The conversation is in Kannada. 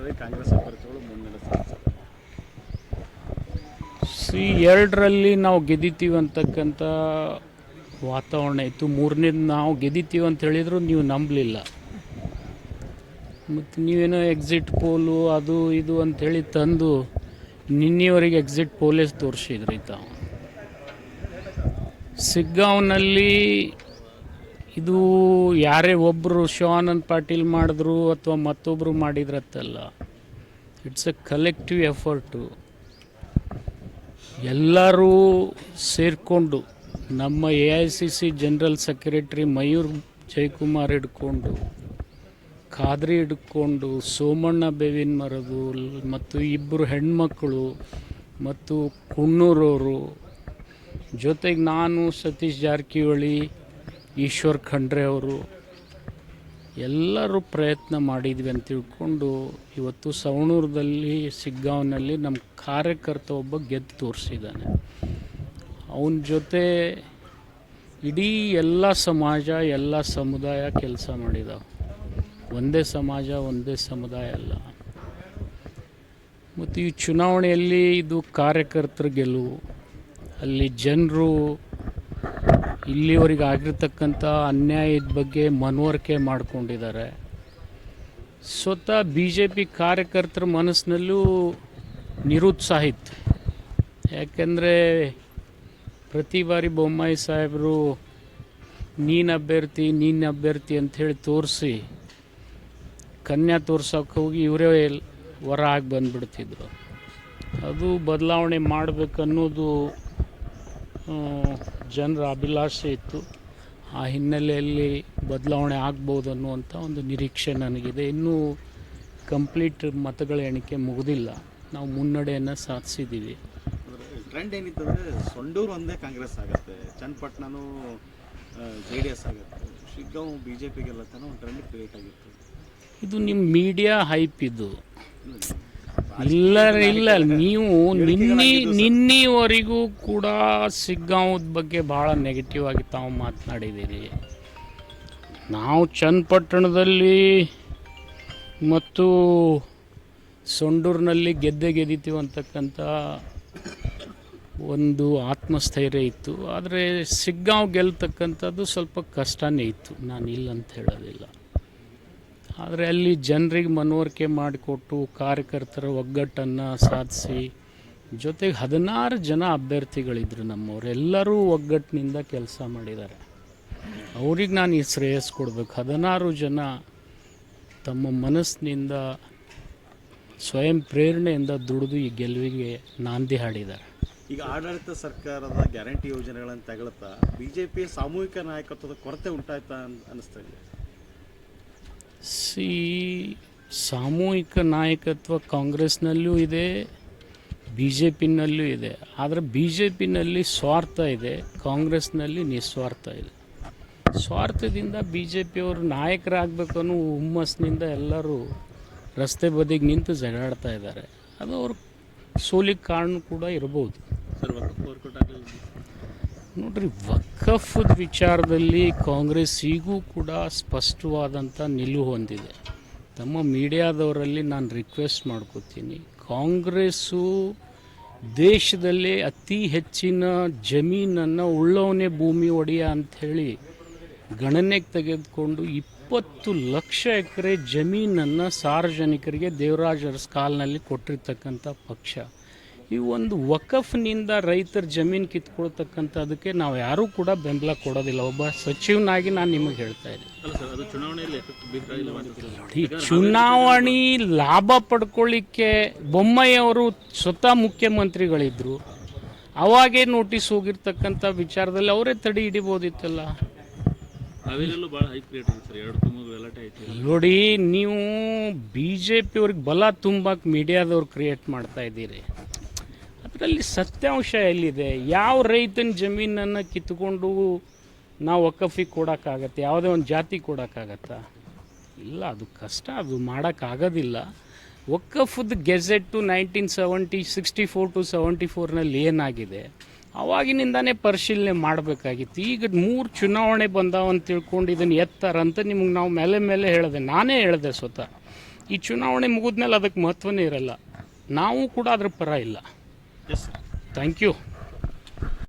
ಕ್ಷೇತ್ರದಲ್ಲಿ ಕಾಂಗ್ರೆಸ್ ಅಭ್ಯರ್ಥಿಗಳು ಮುನ್ನಡೆ ಸಿ ಎರಡರಲ್ಲಿ ನಾವು ಗೆದ್ದಿತೀವಿ ಅಂತಕ್ಕಂಥ ವಾತಾವರಣ ಇತ್ತು. ಮೂರನೇ ನಾವು ಗೆದ್ದಿತೀವಿ ಅಂತ ಹೇಳಿದ್ರು ನೀವು ನಂಬಲಿಲ್ಲ. ಮತ್ತು ನೀವೇನೋ ಎಕ್ಸಿಟ್ ಪೋಲು ಅದು ಇದು ಅಂಥೇಳಿ ತಂದು ನಿನ್ನೆವರೆಗೆ ಎಕ್ಸಿಟ್ ಪೋಲೇಸ್ ತೋರಿಸಿದ್ರಿ ತಾವು. ಸಿಗ್ಗಾಂವ್ನಲ್ಲಿ ಇದು ಯಾರೇ ಒಬ್ಬರು ಶಿವಾನಂದ್ ಪಾಟೀಲ್ ಮಾಡಿದ್ರು ಅಥವಾ ಮತ್ತೊಬ್ಬರು ಮಾಡಿದ್ರತ್ತಲ್ಲ ಇಟ್ಸ್ ಎ ಕಲೆಕ್ಟಿವ್ ಎಫರ್ಟು ಎಲ್ಲರೂ ಸೇರಿಕೊಂಡು, ನಮ್ಮ A I C C general secretary Mayur Jayakumar ಹಿಡ್ಕೊಂಡು, ಖಾದ್ರಿ ಹಿಡ್ಕೊಂಡು, ಸೋಮಣ್ಣ ಬೇವಿನ ಮರದು ಮತ್ತು ಇಬ್ಬರು ಹೆಣ್ಮಕ್ಕಳು ಮತ್ತು ಕುಣ್ಣೂರವರು. ಜೊತೆಗೆ ನಾನು ಸತೀಶ್ ಜಾರಕಿಹೊಳಿ ಈಶ್ವರ್ ಖಂಡ್ರೆ ಅವರು ಎಲ್ಲರೂ ಪ್ರಯತ್ನ ಮಾಡಿದ್ವಿ ಅಂತ ತಿಳ್ಕೊಂಡು ಇವತ್ತು ಸವಣೂರದಲ್ಲಿ, ಸಿಗ್ಗಾವ್ನಲ್ಲಿ ನಮ್ಮ ಕಾರ್ಯಕರ್ತ ಒಬ್ಬ ಗೆದ್ದು ತೋರಿಸಿದ್ದಾನೆ. ಅವನ ಜೊತೆ ಇಡೀ ಎಲ್ಲ ಸಮಾಜ, ಎಲ್ಲ ಸಮುದಾಯ ಕೆಲಸ ಮಾಡಿದಾವೆ. ಒಂದೇ ಸಮಾಜ, ಒಂದೇ ಸಮುದಾಯ ಅಲ್ಲ. ಮತ್ತು ಈ ಚುನಾವಣೆಯಲ್ಲಿ ಇದು ಕಾರ್ಯಕರ್ತರ ಗೆಲುವು. ಅಲ್ಲಿ ಜನರು ಇಲ್ಲಿವರೆಗೆ ಆಗಿರ್ತಕ್ಕಂಥ ಅನ್ಯಾಯದ ಬಗ್ಗೆ ಮನವರಿಕೆ ಮಾಡಿಕೊಂಡಿದ್ದಾರೆ. ಸ್ವತಃ ಬಿ ಜೆ ಪಿ ಕಾರ್ಯಕರ್ತರ ಮನಸ್ಸಿನಲ್ಲೂ ನಿರುತ್ಸಾಹ ಇತ್ತು ಯಾಕೆಂದರೆ ಪ್ರತಿ ಬಾರಿ ಬೊಮ್ಮಾಯಿ ಸಾಹೇಬರು, ನೀನು ಅಭ್ಯರ್ಥಿ ನೀನು ಅಭ್ಯರ್ಥಿ ಅಂಥೇಳಿ ತೋರಿಸಿ, ಕನ್ಯಾ ತೋರ್ಸೋಕೆ ಹೋಗಿ ಇವರೇ ವರ ಆಗಿ ಬಂದುಬಿಡ್ತಿದ್ರು. ಅದು ಬದಲಾವಣೆ ಮಾಡಬೇಕನ್ನೋದು ಜನರ ಅಭಿಲಾಷೆ ಇತ್ತು. ಆ ಹಿನ್ನೆಲೆಯಲ್ಲಿ ಬದಲಾವಣೆ ಆಗ್ಬೋದು ಅನ್ನುವಂಥ ಒಂದು ನಿರೀಕ್ಷೆ ನನಗಿದೆ. ಇನ್ನೂ ಕಂಪ್ಲೀಟ್ ಮತಗಳ ಎಣಿಕೆ ಮುಗಿದಿಲ್ಲ. ನಾವು ಮುನ್ನಡೆಯನ್ನು ಸಾಧಿಸಿದ್ದೀವಿ. ಟ್ರೆಂಡ್ ಏನಿತ್ತಂದ್ರೆ ಸೊಂಡೂರು ಒಂದೇ ಕಾಂಗ್ರೆಸ್ ಆಗುತ್ತೆ ಚನ್ನಪಟ್ಟಣನು ಜೆ ಡಿ ಎಸ್ ಆಗುತ್ತೆ. ಶಿಗ್ಗಾಂವ್ ಬಿ ಜೆ ಪಿಗೆಲ್ಲ ಒಂದು ಟ್ರೆಂಡ್ ಕ್ರಿಯೇಟ್ ಆಗಿತ್ತು. ಇದು ನಿಮ್ಮ ಮೀಡಿಯಾ ಹೈಪ್ ಇದು. ಇಲ್ಲ ಇಲ್ಲ ನೀವು ನಿನ್ನೆ ನಿನ್ನೆವರೆಗೂ ಕೂಡ ಸಿಗ್ಗಾಂವದ ಬಗ್ಗೆ ಭಾಳ ನೆಗೆಟಿವ್ ಆಗಿ ತಾವು ಮಾತನಾಡಿದ್ದೀರಿ ನಾವು ಚನ್ನಪಟ್ಟಣದಲ್ಲಿ ಮತ್ತು ಸೊಂಡೂರಿನಲ್ಲಿ ಗೆದ್ದೆ ಗೆದ್ದಿತೀವಿ ಅಂತಕ್ಕಂಥ ಒಂದು ಆತ್ಮಸ್ಥೈರ್ಯ ಇತ್ತು. ಆದರೆ ಸಿಗ್ಗಾಂವ್ ಗೆಲ್ತಕ್ಕಂಥದ್ದು ಸ್ವಲ್ಪ ಕಷ್ಟನೇ ಇತ್ತು. ನಾನು ಇಲ್ಲ ಅಂತ ಹೇಳೋದಿಲ್ಲ. ಆದರೆ ಅಲ್ಲಿ ಜನರಿಗೆ ಮನವರಿಕೆ ಮಾಡಿಕೊಟ್ಟು ಕಾರ್ಯಕರ್ತರ ಒಗ್ಗಟ್ಟನ್ನು ಸಾಧಿಸಿ, ಜೊತೆಗೆ ಹದಿನಾರು ಜನ ಅಭ್ಯರ್ಥಿಗಳಿದ್ರು ನಮ್ಮವ್ರು. ಎಲ್ಲರೂ ಒಗ್ಗಟ್ಟಿನಿಂದ ಕೆಲಸ ಮಾಡಿದ್ದಾರೆ. ಅವ್ರಿಗೆ ನಾನು ಈ ಶ್ರೇಯಸ್ ಕೊಡಬೇಕು. ಹದಿನಾರು ಜನ ತಮ್ಮ ಮನಸ್ಸಿನಿಂದ, ಸ್ವಯಂ ಪ್ರೇರಣೆಯಿಂದ ದುಡಿದು ಈ ಗೆಲುವಿಗೆ ನಾಂದಿ ಹಾಡಿದ್ದಾರೆ. ಈಗ ಆಡಳಿತ ಸರ್ಕಾರದ ಗ್ಯಾರಂಟಿ ಯೋಜನೆಗಳನ್ನು ತಗೊಳ್ತಾ ಬಿ ಜೆ ಪಿ ಸಾಮೂಹಿಕ ನಾಯಕತ್ವದ ಕೊರತೆ ಉಂಟಾಯ್ತಾ ಅನ್ನಿಸ್ತಾ ಇದೆ. ಸಿ ಸಾಮೂಹಿಕ ನಾಯಕತ್ವ ಕಾಂಗ್ರೆಸ್ನಲ್ಲೂ ಇದೆ ಬಿ ಜೆ ಪಿನಲ್ಲೂ ಇದೆ. ಆದರೆ ಬಿ ಜೆ ಪಿನಲ್ಲಿ ಸ್ವಾರ್ಥ ಇದೆ, ಕಾಂಗ್ರೆಸ್ನಲ್ಲಿ ನಿಸ್ವಾರ್ಥ ಇದೆ ಸ್ವಾರ್ಥದಿಂದ ಬಿ ಜೆ ಪಿಯವರು ನಾಯಕರಾಗಬೇಕು ಅನ್ನೋ ಹುಮ್ಮಸ್ಸಿನಿಂದ ಎಲ್ಲರೂ ರಸ್ತೆ ಬದಿಗೆ ನಿಂತು ಜಗಾಡ್ತಾ ಇದ್ದಾರೆ. ಅದು ಅವ್ರ ಸೋಲಿಗೆ ಕಾರಣ ಕೂಡ ಇರಬಹುದು ನೋಡ್ರಿ ವಕಫದ ವಿಚಾರದಲ್ಲಿ ಕಾಂಗ್ರೆಸ್ ಈಗೂ ಕೂಡ ಸ್ಪಷ್ಟವಾದಂಥ ನಿಲುವು ಹೊಂದಿದೆ. ತಮ್ಮ ಮೀಡಿಯಾದವರಲ್ಲಿ ನಾನು ರಿಕ್ವೆಸ್ಟ್ ಮಾಡ್ಕೋತೀನಿ. ಕಾಂಗ್ರೆಸ್ಸು ದೇಶದಲ್ಲೇ ಅತಿ ಹೆಚ್ಚಿನ ಜಮೀನನ್ನು ಉಳ್ಳವನೇ ಭೂಮಿ ಒಡೆಯ ಅಂಥೇಳಿ ಗಣನೆಗೆ ತೆಗೆದುಕೊಂಡು ಇಪ್ಪತ್ತು ಲಕ್ಷ ಎಕರೆ ಜಮೀನನ್ನು ಸಾರ್ವಜನಿಕರಿಗೆ ದೇವರಾಜರ ಕಾಲ್ನಲ್ಲಿ ಕೊಟ್ಟಿರ್ತಕ್ಕಂಥ ಪಕ್ಷ. ಈ ಒಂದು ವಕಫ್ನಿಂದ ರೈತರ ಜಮೀನು ಕಿತ್ಕೊಳ್ತಕ್ಕಂಥದಕ್ಕೆ ನಾವು ಯಾರೂ ಕೂಡ ಬೆಂಬಲ ಕೊಡೋದಿಲ್ಲ. ಒಬ್ಬ ಸಚಿವನಾಗಿ ನಾನು ನಿಮಗೆ ಹೇಳ್ತಾ ಇದ್ದೀನಿ. ಚುನಾವಣೆ ಲಾಭ ಪಡ್ಕೊಳ್ಳಿಕ್ಕೆ ಬೊಮ್ಮಯ್ಯವರು ಸ್ವತಃ ಮುಖ್ಯಮಂತ್ರಿಗಳಿದ್ರು. ಅವಾಗೇ ನೋಟಿಸ್ ಹೋಗಿರ್ತಕ್ಕಂಥ ವಿಚಾರದಲ್ಲಿ ಅವರೇ ತಡೆ ಹಿಡಿಬೋದಿತ್ತಲ್ಲ. ನೋಡಿ ನೀವು ಬಿ ಜೆ ಪಿಯವ್ರಿಗೆ ಬಲ ತುಂಬಕ್ಕೆ ಮೀಡಿಯಾದವ್ರು ಕ್ರಿಯೇಟ್ ಮಾಡ್ತಾ ಇದ್ದೀರಿ. ಅದರಲ್ಲಿ ಸತ್ಯಾಂಶ ಎಲ್ಲಿದೆ? ಯಾವ ರೈತನ ಜಮೀನನ್ನು ಕಿತ್ಕೊಂಡು ನಾವು ಒಕ್ಕಫಿಗೆ ಕೊಡೋಕ್ಕಾಗತ್ತೆ? ಯಾವುದೇ ಒಂದು ಜಾತಿ ಕೊಡೋಕ್ಕಾಗತ್ತಾ? ಇಲ್ಲ, ಅದು ಕಷ್ಟ. ಅದು ಮಾಡೋಕ್ಕಾಗೋದಿಲ್ಲ. ಒಕ್ಕಫದ gazette nineteen seventy, sixty four to seventy ಫೋರ್ನಲ್ಲಿ ಏನಾಗಿದೆ? ಅವಾಗಿನಿಂದಾನೇ ಪರಿಶೀಲನೆ ಮಾಡಬೇಕಾಗಿತ್ತು. ಈಗ ಮೂರು ಚುನಾವಣೆ ಬಂದಾವ ಅಂತ ತಿಳ್ಕೊಂಡು ಇದನ್ನು ಎತ್ತಾರಂತ ನಿಮ್ಗೆ ನಾವು ಮೇಲೆ ಮೇಲೆ ಹೇಳಿದೆ, ನಾನೇ ಹೇಳಿದೆ ಸ್ವತಃ. ಈ ಚುನಾವಣೆ ಮುಗಿದ್ಮೇಲೆ ಅದಕ್ಕೆ ಮಹತ್ವನೇ ಇರಲ್ಲ. ನಾವು ಕೂಡ ಅದ್ರ ಪರ ಇಲ್ಲ. Yes sir thank you